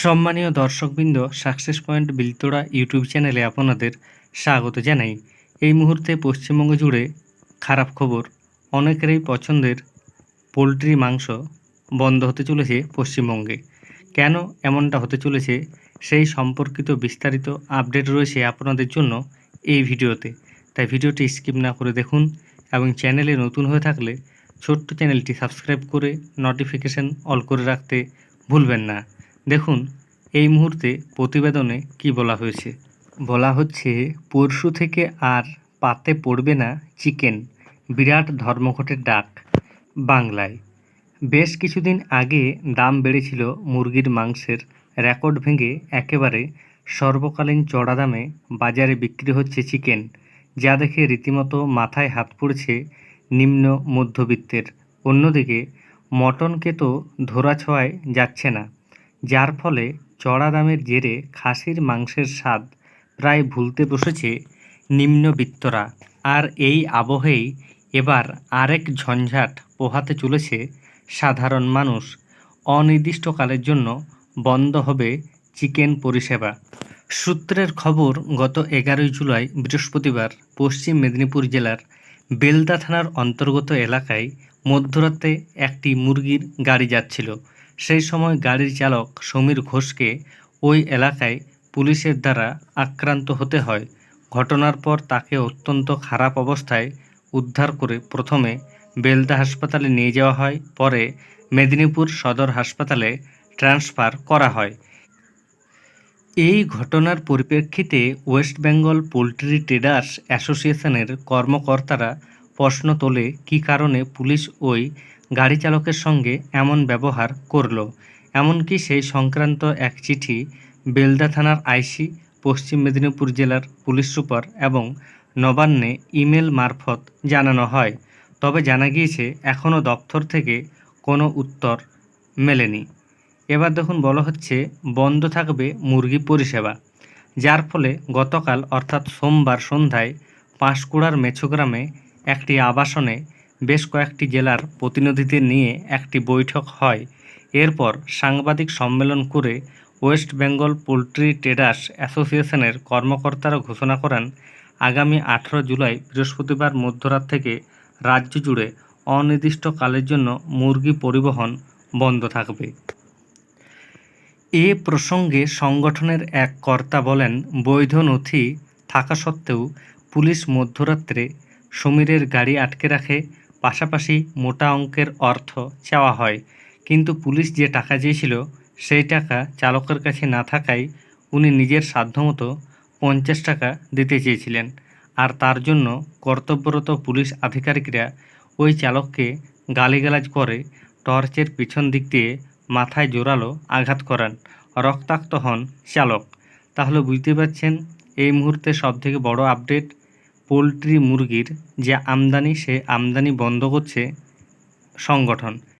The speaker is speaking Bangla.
সম্মানীয় দর্শকবৃন্দ সাকসেস পয়েন্ট বিলতোড়া ইউটিউব চ্যানেলে আপনাদের স্বাগত জানাই। এই মুহূর্তে পশ্চিমবঙ্গ জুড়ে খারাপ খবর, অনেকেরই পছন্দের পোলট্রি মাংস বন্ধ হতে চলেছে পশ্চিমবঙ্গে। কেন এমনটা হতে চলেছে সেই সম্পর্কিত বিস্তারিত আপডেট রয়েছে আপনাদের জন্য এই ভিডিওতে। তাই ভিডিওটি স্কিপ না করে দেখুন এবং চ্যানেলে নতুন হয়ে থাকলে ছোট্ট চ্যানেলটি সাবস্ক্রাইব করে নোটিফিকেশন অল করে রাখতে ভুলবেন না। দেখুন, এই মুহূর্তে প্রতিবেদনে কি বলা হয়েছে? বলা হচ্ছে, পরশু থেকে আর পাতে পড়বে না চিকেন, বিরাট ধর্মঘটের ডাক, বাংলায়। বেশ কিছুদিন আগে দাম বেড়েছিল মুরগির মাংসের রেকর্ড ভেঙে একেবারে সর্বকালীন চড়া দামে বাজারে বিক্রি হচ্ছে চিকেন, যা দেখে রীতিমতো মাথায় হাত পড়ছে নিম্ন মধ্যবিত্তের। অন্যদিকে, মটনকে তো ধরাছোঁয়ায় যাচ্ছে না। যার ফলে চড়া দামের জেরে খাসির মাংসের স্বাদ প্রায় ভুলতে বসেছে নিম্নবিত্তরা। আর এই আবহেই এবার আরেক ঝঞ্ঝাট পোহাতে চলেছে সাধারণ মানুষ। অনির্দিষ্টকালের জন্য বন্ধ হবে চিকেন পরিষেবা। সূত্রের খবর, গত এগারোই জুলাই বৃহস্পতিবার পশ্চিম মেদিনীপুর জেলার বেলদা থানার অন্তর্গত এলাকায় মধ্যরাতে একটি মুরগির গাড়ি যাচ্ছিল। সেই সময় গাড়ির চালক সমীর ঘোষকে ওই এলাকায় পুলিশের দ্বারা আক্রান্ত হতে হয়। ঘটনার পর তাকে অত্যন্ত খারাপ অবস্থায় উদ্ধার করে প্রথমে বেলদা হাসপাতালে নিয়ে যাওয়া হয়, পরে মেদিনীপুর সদর হাসপাতালে ট্রান্সফার করা হয়। এই ঘটনার পরিপ্রেক্ষিতে ওয়েস্ট বেঙ্গল পোলট্রি ট্রেডার্স অ্যাসোসিয়েশনের কর্মকর্তারা প্রশ্ন তোলে, কী কারণে পুলিশ ওই গাড়ি চালকের সঙ্গে এমন ব্যবহার করল, এমনকি সেই সংক্রান্ত এক চিঠি বেলদা থানার আইসি, পশ্চিম মেদিনীপুর জেলার পুলিশ সুপার এবং নবান্নে ইমেল মারফত জানানো হয়। তবে জানা গিয়েছে, এখনও দপ্তর থেকে কোনো উত্তর মেলেনি। এবার দেখুন, বলা হচ্ছে, বন্ধ থাকবে মুরগি পরিষেবা, যার ফলে গতকাল, অর্থাৎ সোমবার সন্ধ্যায়, পাঁশকুড়ার মেছোগ্রামে একটি আবাসনে বেশ কয়েকটি জেলার প্রতিনিধিদের নিয়ে একটি বৈঠক হয়। এরপর সাংবাদিক সম্মেলন করে ওয়েস্ট বেঙ্গল পোলট্রি ট্রেডার্স অ্যাসোসিয়েশনের কর্মকর্তারা ঘোষণা করেন, আগামী আঠেরো জুলাই বৃহস্পতিবার মধ্যরাত থেকে রাজ্য জুড়ে অনির্দিষ্টকালের জন্য মুরগি পরিবহন বন্ধ থাকবে। এ প্রসঙ্গে সংগঠনের এক কর্তা বলেন, বৈধ নথি থাকা সত্ত্বেও পুলিশ মধ্যরাত্রে সমীরের গাড়ি আটকে রাখে পাশাপাশি মোটা অঙ্কের অর্থ চাওয়া হয়। কিন্তু পুলিশ যে টাকা চেয়েছিল, সেই টাকা চালকের কাছে না থাকায় উনি নিজের সাধ্যমতো পঞ্চাশ টাকা দিতে চেয়েছিলেন। আর তার জন্য কর্তব্যরত পুলিশ আধিকারিকরা ওই চালককে গালিগালাজ করে টর্চের পিছন দিক দিয়ে মাথায় জোরালো আঘাত করান। রক্তাক্ত হন চালক। তাহলে বুঝতে পারছেন, এই মুহূর্তে সবথেকে বড় আপডেট পোলট্রি মুরগির যে আমদানি সে আমদানি বন্ধ করছে সংগঠন।